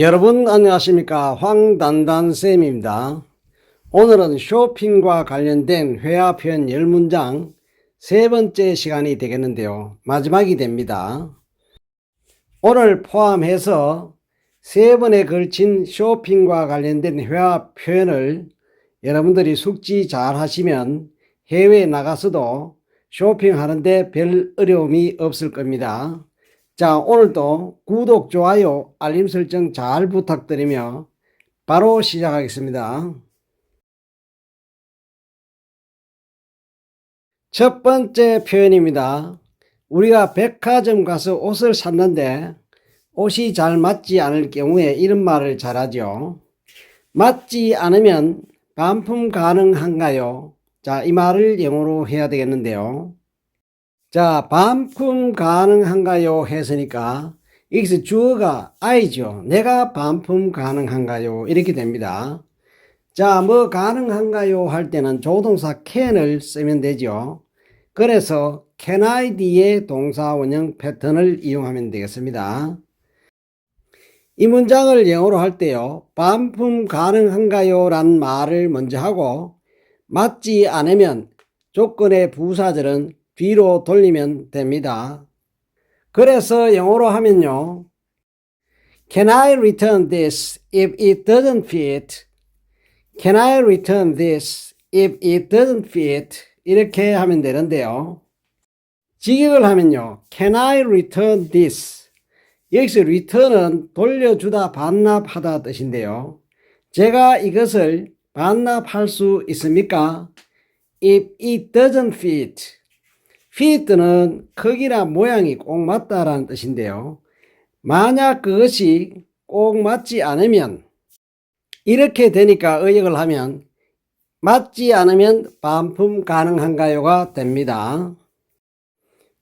여러분 안녕하십니까 황단단쌤입니다. 오늘은 쇼핑과 관련된 회화 표현 10문장 세 번째 시간이 되겠는데요. 마지막이 됩니다. 오늘 포함해서 세 번에 걸친 쇼핑과 관련된 회화 표현을 여러분들이 숙지 잘 하시면 해외에 나가서도 쇼핑하는데 별 어려움이 없을 겁니다. 자, 오늘도 구독, 좋아요, 알림 설정 잘 부탁드리며 바로 시작하겠습니다. 첫 번째 표현입니다. 우리가 백화점 가서 옷을 샀는데 옷이 잘 맞지 않을 경우에 이런 말을 잘하죠. 맞지 않으면 반품 가능한가요? 자, 이 말을 영어로 해야 되겠는데요. 자, 반품 가능한가요? 했으니까 여기서 주어가 I죠. 내가 반품 가능한가요? 이렇게 됩니다. 자, 뭐 가능한가요? 할 때는 조동사 can을 쓰면 되죠. 그래서 can I 뒤에 동사 원형 패턴을 이용하면 되겠습니다. 이 문장을 영어로 할 때요. 반품 가능한가요? 란 말을 먼저 하고 맞지 않으면 조건의 부사절은 뒤로 돌리면 됩니다. 그래서 영어로 하면요. Can I return this if it doesn't fit? Can I return this if it doesn't fit? 이렇게 하면 되는데요. 직역을 하면요. Can I return this? 여기서 return은 돌려주다 반납하다 뜻인데요. 제가 이것을 반납할 수 있습니까? If it doesn't fit. Fit는 크기나 모양이 꼭 맞다라는 뜻인데요. 만약 그것이 꼭 맞지 않으면 이렇게 되니까 의역을 하면 맞지 않으면 반품 가능한가요가 됩니다.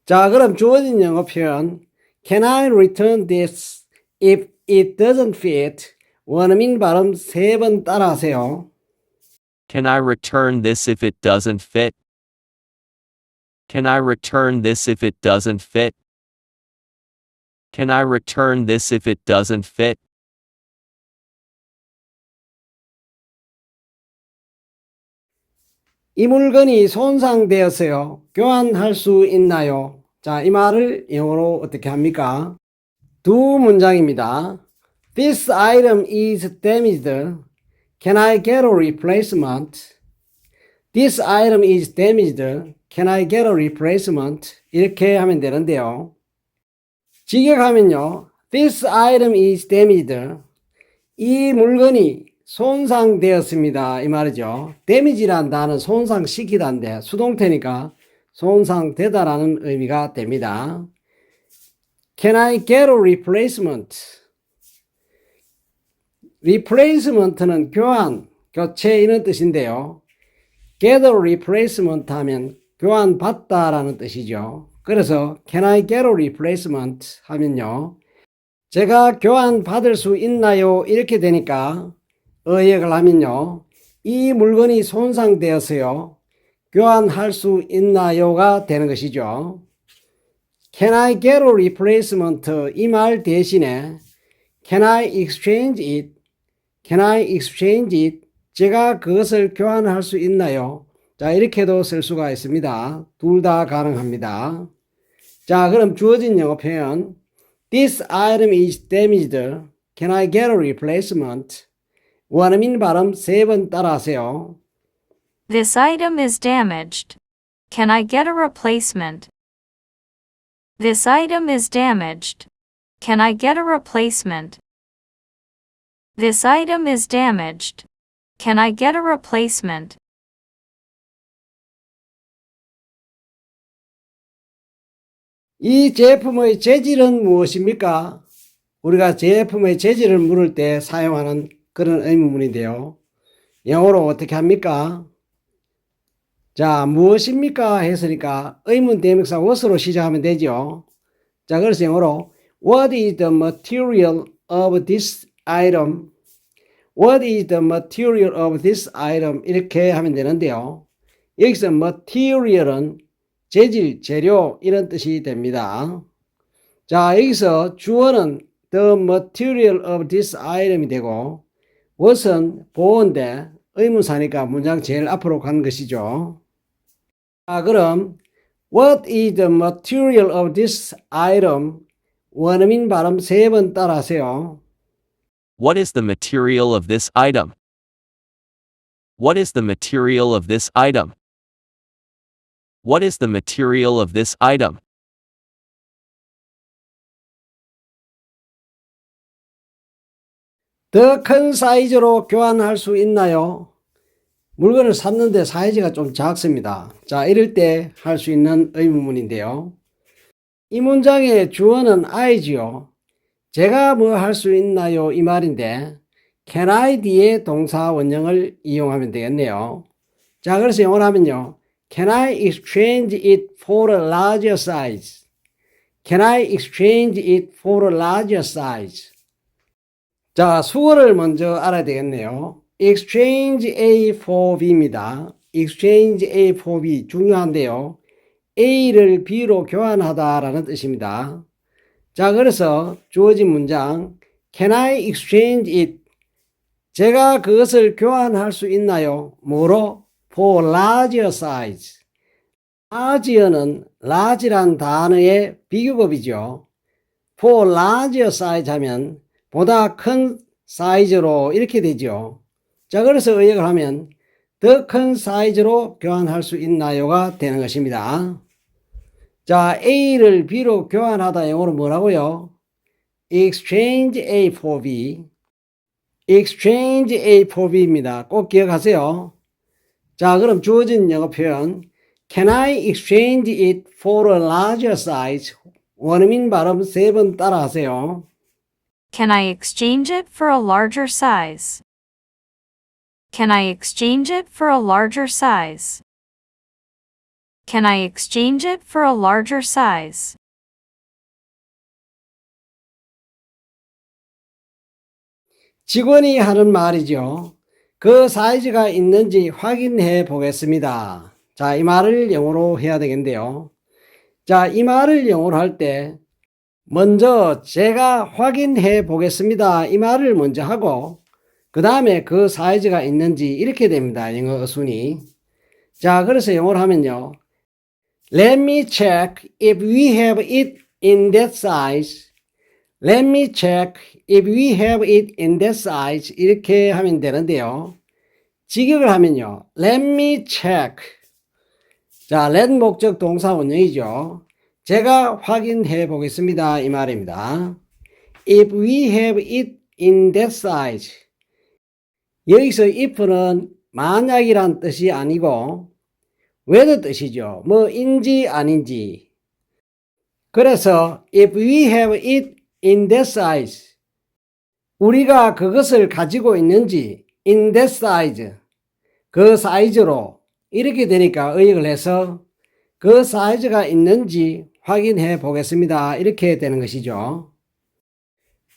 자, 그럼 주어진 영어 표현 Can I return this if it doesn't fit? 원어민 발음 세 번 따라 하세요. Can I return this if it doesn't fit? Can I return this if it doesn't fit? Can I return this if it doesn't fit? 이 물건이 손상되었어요. 교환할 수 있나요? 자, 이 말을 영어로 어떻게 합니까? 두 문장입니다. This item is damaged. Can I get a replacement? This item is damaged. Can I get a replacement? 이렇게 하면 되는데요. 직역하면요. This item is damaged. 이 물건이 손상되었습니다. 이 말이죠. damage란 단어는 손상시키다인데 수동태니까 손상되다라는 의미가 됩니다. Can I get a replacement? replacement는 교환, 교체 이런 뜻인데요. get a replacement 하면 교환 받다라는 뜻이죠. 그래서 can I get a replacement 하면요. 제가 교환 받을 수 있나요? 이렇게 되니까 의역을 하면요. 이 물건이 손상되었어요. 교환할 수 있나요가 되는 것이죠. Can I get a replacement? 이 말 대신에 Can I exchange it? Can I exchange it? 제가 그것을 교환할 수 있나요? 자, 이렇게도 쓸 수가 있습니다. 둘 다 가능합니다. 자, 그럼 주어진 영어 표현. This item is damaged. Can I get a replacement? 원어민 발음 세 번 따라하세요. This item is damaged. Can I get a replacement? This item is damaged. Can I get a replacement? This item is damaged. Can I get a replacement? 이 제품의 재질은 무엇입니까? 우리가 제품의 재질을 물을 때 사용하는 그런 의문문인데요. 영어로 어떻게 합니까? 자, 무엇입니까? 했으니까 의문 대명사 what으로 시작하면 되죠. 자, 그래서 영어로 What is the material of this item? What is the material of this item? 이렇게 하면 되는데요. 여기서 material은 재질, 재료 이런 뜻이 됩니다. 자, 여기서 주어는 the material of this item이 되고 what은 보어인데 의문사니까 문장 제일 앞으로 간 것이죠. 자, 그럼 what is the material of this item? 원어민 발음 세 번 따라하세요. What is the material of this item? What is the material of this item? What is the material of this item? 더 큰 사이즈로 교환할 수 있나요? 물건을 샀는데 사이즈가 좀 작습니다. 자, 이럴 때 할 수 있는 의문문인데요. 이 문장의 주어는 I지요. 제가 뭐 할 수 있나요? 이 말인데, can I 뒤에 동사 원형을 이용하면 되겠네요. 자, 그래서 영어로 하면요. Can I exchange it for a larger size? Can I exchange it for a larger size? 자, 수어를 먼저 알아야 되겠네요. exchange A for B입니다. exchange A for B 중요한데요. A를 B로 교환하다라는 뜻입니다. 자, 그래서 주어진 문장 Can I exchange it? 제가 그것을 교환할 수 있나요? 뭐로? For larger size. larger는 large란 단어의 비교급이죠. For larger size 하면 보다 큰 사이즈로 이렇게 되죠. 자, 그래서 의역을 하면 더 큰 사이즈로 교환할 수 있나요가 되는 것입니다. 자, A를 B로 교환하다 영어로 뭐라고요? exchange A for B. exchange A for B입니다. 꼭 기억하세요. 자, 그럼 주어진 영어 표현 Can I exchange it for a larger size? 원어민 발음 세 번 따라하세요. Can I exchange it for a larger size? Can I exchange it for a larger size? Can I exchange it for a larger size? 직원이 하는 말이죠. 그 사이즈가 있는지 확인해 보겠습니다. 자, 이 말을 영어로 해야 되겠는데요. 자, 이 말을 영어로 할 때, 먼저 제가 확인해 보겠습니다. 이 말을 먼저 하고, 그 다음에 그 사이즈가 있는지 이렇게 됩니다. 영어 어순이. 자, 그래서 영어로 하면요. Let me check if we have it in that size. Let me check if we have it in that size. 이렇게 하면 되는데요. 직역을 하면요. Let me check. 자, let 목적 동사 원형이죠. 제가 확인해 보겠습니다. 이 말입니다. If we have it in that size. 여기서 if는 만약이란 뜻이 아니고 whether 뜻이죠. 뭐인지 아닌지. 그래서 if we have it in that size. 우리가 그것을 가지고 있는지 in that size. 그 사이즈로 이렇게 되니까 의역을 해서 그 사이즈가 있는지 확인해 보겠습니다. 이렇게 되는 것이죠.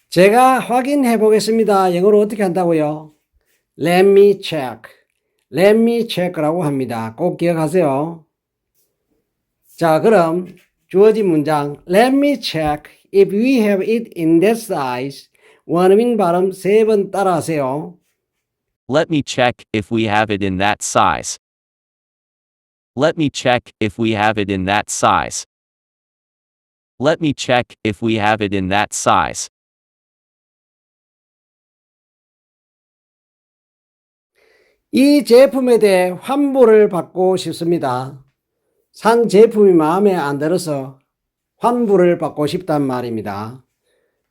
제가 확인해 보겠습니다. 영어로 어떻게 한다고요? Let me check. Let me check라고 합니다. 꼭 기억하세요. 자, 그럼 주어진 문장 Let me check if we have it in that size. 원어민 발음 세 번 따라하세요. Let me check if we have it in that size. Let me check if we have it in that size. Let me check if we have it in that size. 이 제품에 대해 환불을 받고 싶습니다. 산 제품이 마음에 안 들어서 환불을 받고 싶단 말입니다.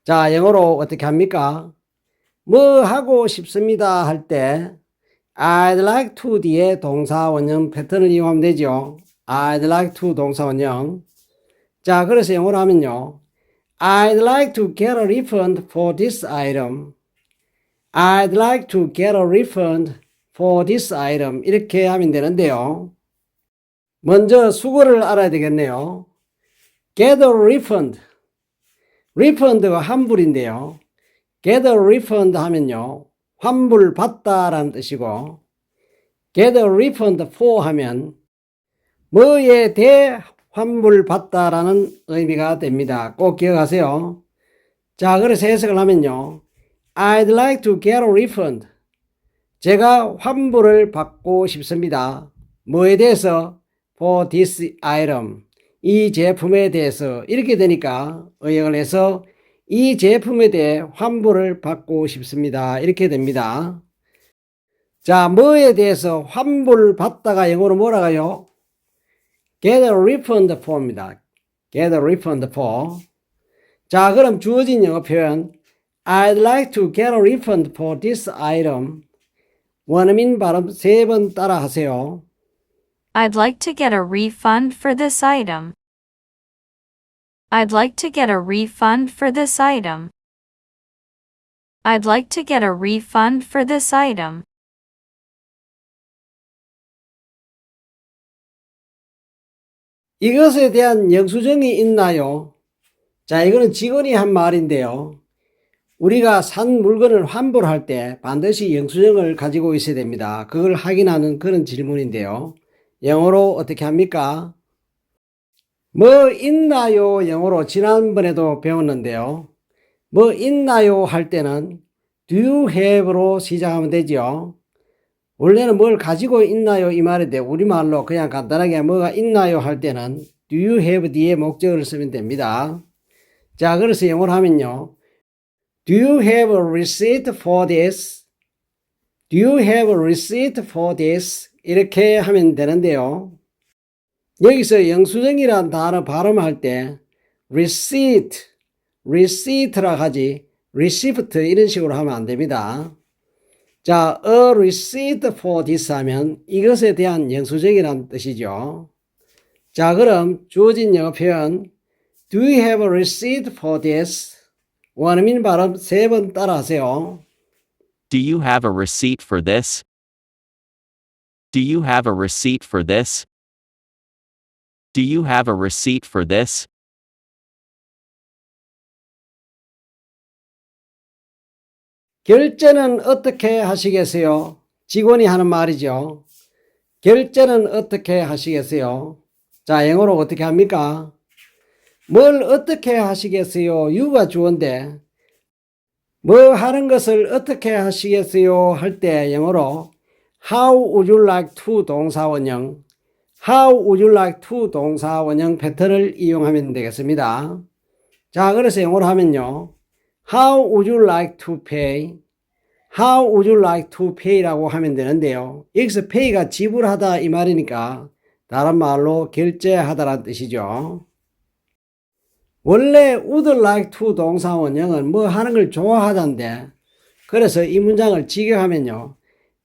자, 영어로 어떻게 합니까? 뭐 하고 싶습니다 할 때 I'd like to 뒤에 동사 원형 패턴을 이용하면 되죠. I'd like to 동사 원형. 자, 그래서 영어로 하면요. I'd like to get a refund for this item. I'd like to get a refund for this item. 이렇게 하면 되는데요. 먼저 수거를 알아야 되겠네요. a refund. refund가 환불인데요. a refund 하면요. 환불 받다라는 뜻이고 a refund for 하면 뭐에 대해 환불 받다라는 의미가 됩니다. 꼭 기억하세요. 자, 그래서 해석을 하면요. I'd like to get a refund. 제가 환불을 받고 싶습니다. 뭐에 대해서? For this item. 이 제품에 대해서. 이렇게 되니까 의역을 해서 이 제품에 대해 환불을 받고 싶습니다. 이렇게 됩니다. 자, 뭐에 대해서 환불 받다가 영어로 뭐라고요? Get a refund for입니다. Get a refund for. 자, 그럼 주어진 영어 표현 I'd like to get a refund for this item. 원어민 발음 세 번 따라 하세요. I'd like to get a refund for this item. I'd like to get a refund for this item. I'd like to get a refund for this item. 이것에 대한 영수증이 있나요? 자, 이거는 직원이 한 말인데요. 우리가 산 물건을 환불할 때 반드시 영수증을 가지고 있어야 됩니다. 그걸 확인하는 그런 질문인데요. 영어로 어떻게 합니까? 뭐 있나요? 영어로 지난번에도 배웠는데요. 뭐 있나요? 할 때는 do you have로 시작하면 되죠. 원래는 뭘 가지고 있나요? 이 말인데 우리말로 그냥 간단하게 뭐가 있나요? 할 때는 do you have 뒤에 목적어를 쓰면 됩니다. 자, 그래서 영어로 하면요. Do you have a receipt for this? Do you have a receipt for this? 이렇게 하면 되는데요. 여기서 영수증이란 단어 발음할 때 receipt, receipt라 하지 receipt 이런 식으로 하면 안 됩니다. 자, a receipt for this 하면 이것에 대한 영수증이란 뜻이죠. 자, 그럼 주어진 영어 표현 Do you have a receipt for this? 원어민 발음 세 번 따라 하세요. Do you have a receipt for this? Do you have a receipt for this? Do you have a receipt for this? 결제는 어떻게 하시겠어요? 직원이 하는 말이죠. 결제는 어떻게 하시겠어요? 자, 영어로 어떻게 합니까? 뭘 어떻게 하시겠어요? 유가 주어인데, 뭐 하는 것을 어떻게 하시겠어요? 할 때 영어로 How would you like to 동사원형, How would you like to 동사원형 패턴을 이용하면 되겠습니다. 자, 그래서 영어로 하면요. How would you like to pay? How would you like to pay라고 하면 되는데요. 여기서 pay가 지불하다 이 말이니까 다른 말로 결제하다라는 뜻이죠. 원래 would like to 동사 원형은 뭐 하는 걸 좋아하다인데 그래서 이 문장을 직역하면요.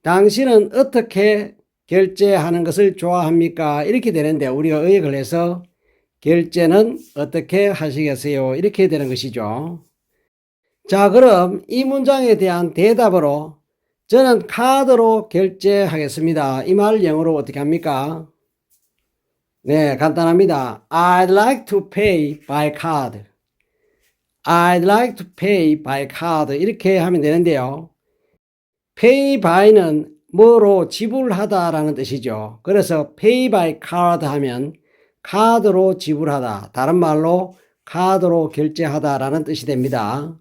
당신은 어떻게 결제하는 것을 좋아합니까? 이렇게 되는데 우리가 의역을 해서 결제는 어떻게 하시겠어요? 이렇게 되는 것이죠. 자, 그럼 이 문장에 대한 대답으로 저는 카드로 결제하겠습니다. 이말 영어로 어떻게 합니까? 네, 간단합니다. I'd like to pay by card. I'd like to pay by card. 이렇게 하면 되는데요. Pay by는 뭐로 지불하다라는 뜻이죠. 그래서 pay by card 하면 카드로 지불하다. 다른 말로 카드로 결제하다라는 뜻이 됩니다.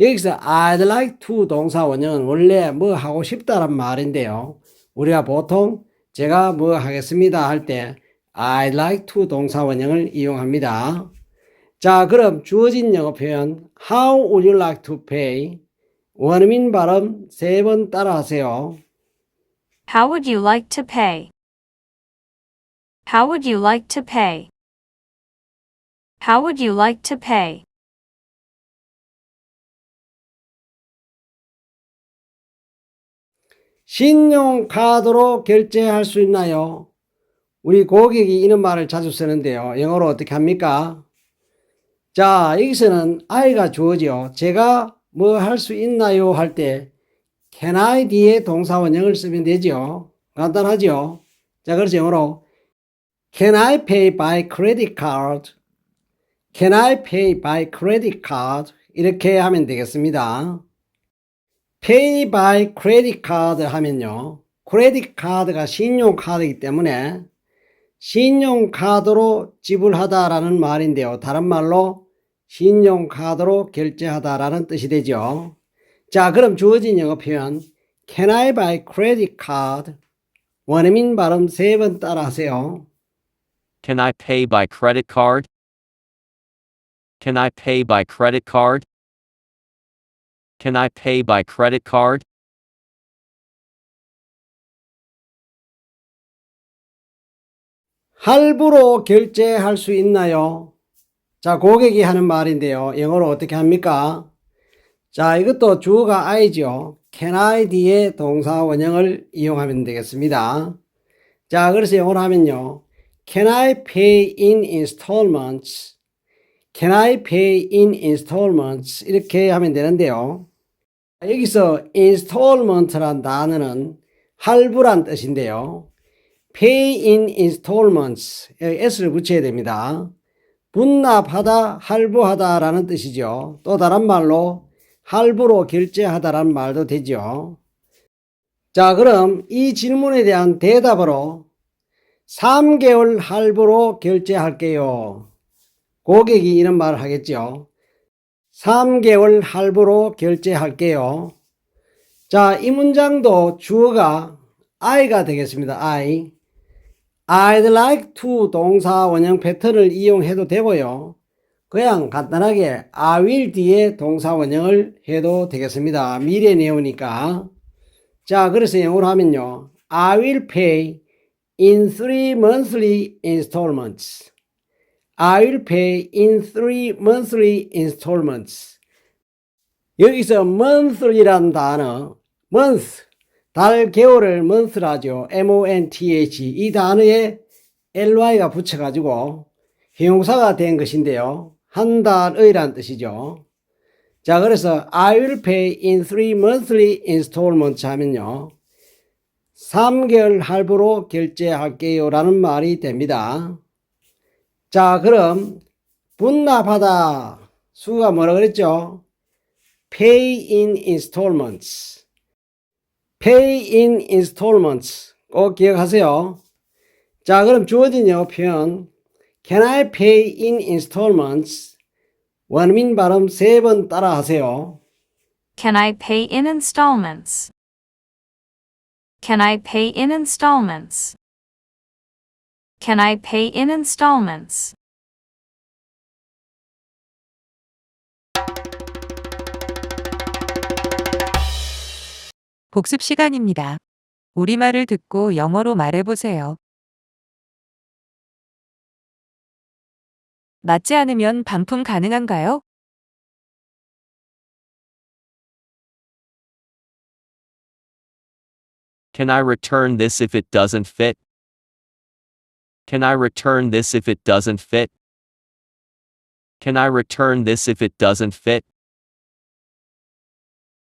여기서 I'd like to 동사 원형은 원래 뭐 하고 싶다란 말인데요. 우리가 보통 제가 뭐 하겠습니다 할 때 I'd like to 동사 원형을 이용합니다. 자, 그럼 주어진 영어 표현 How would you like to pay? 원어민 발음 세 번 따라 하세요. How would you like to pay? How would you like to pay? How would you like to pay? 신용카드로 결제할 수 있나요? 우리 고객이 이런 말을 자주 쓰는데요. 영어로 어떻게 합니까? 자, 여기서는 I가 주어지요. 제가 뭐 할 수 있나요? 할 때 can I 뒤에 동사 원형을 쓰면 되죠. 간단하죠. 자, 그래서 영어로 can I pay by credit card? can I pay by credit card? 이렇게 하면 되겠습니다. pay by credit card 하면요. 크레딧 카드가 신용카드이기 때문에 신용카드로 지불하다라는 말인데요. 다른 말로 신용카드로 결제하다라는 뜻이 되죠. 자, 그럼 주어진 영어 표현 Can I buy credit card? 원어민 발음 세 번 따라 하세요. Can I pay by credit card? Can I pay by credit card? Can I pay by credit card? 할부로 결제할 수 있나요? 자, 고객이 하는 말인데요. 영어로 어떻게 합니까? 자, 이것도 주어가 I죠. Can I 뒤에 동사 원형을 이용하면 되겠습니다. 자, 그래서 영어로 하면요. Can I pay in installments? Can I pay in installments? 이렇게 하면 되는데요. 여기서 installment란 단어는 할부란 뜻인데요. pay in installments. s를 붙여야 됩니다. 분납하다, 할부하다라는 뜻이죠. 또 다른 말로 할부로 결제하다라는 말도 되죠. 자, 그럼 이 질문에 대한 대답으로 3개월 할부로 결제할게요. 고객이 이런 말을 하겠죠. 3개월 할부로 결제할게요. 자, 이 문장도 주어가 I가 되겠습니다. I. I'd like to 동사 원형 패턴을 이용해도 되고요. 그냥 간단하게 I will 뒤에 동사 원형을 해도 되겠습니다. 미래 내용이니까. 자, 그래서 영어로 하면요. I will pay in three monthly installments. I will pay in three monthly installments. 여기서 monthly란 단어, month, 달, 개월을 month라죠. M-O-N-T-H. 이 단어에 ly가 붙여가지고 형용사가 된 것인데요. 한 달의란 뜻이죠. 자, 그래서 I will pay in three monthly installments 하면요. 3개월 할부로 결제할게요 라는 말이 됩니다. 자, 그럼 분납하다 수가 뭐라 그랬죠? pay in installments. Pay in installments. 꼭 기억하세요. 자, 그럼 주어진 영어 표현 Can I pay in installments? 원민 발음 세 번 따라 하세요. Can I pay in installments? Can I pay in installments? Can I pay in installments? 복습 시간입니다. 우리말을 듣고 영어로 말해보세요. 맞지 않으면 반품 가능한가요?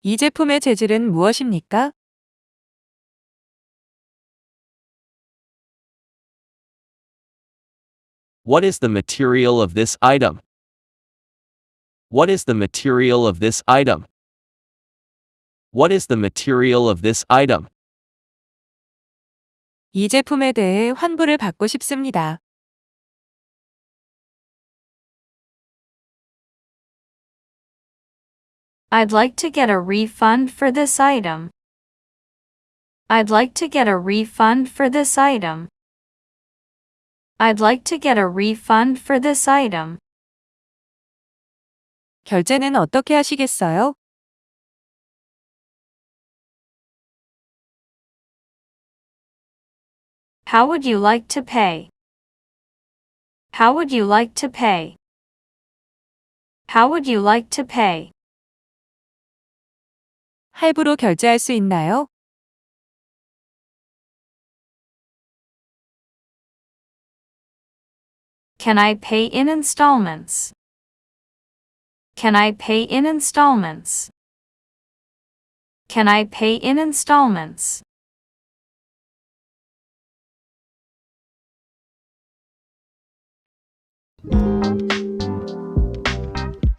이 제품의 재질은 무엇입니까? What is the material of this item? What is the material of this item? What is the material of this item? 이 제품에 대해 환불을 받고 싶습니다. I'd like to get a refund for this item. I'd like to get a refund for this item. I'd like to get a refund for this item. 결제는 어떻게 하시겠어요? How would you like to pay? How would you like to pay? How would you like to pay? 할부로 결제할 수 있나요? Can I pay in installments? Can I pay in installments? Can I pay in installments?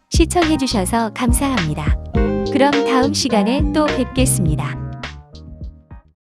시청해주셔서 감사합니다. 그럼 다음 시간에 또 뵙겠습니다.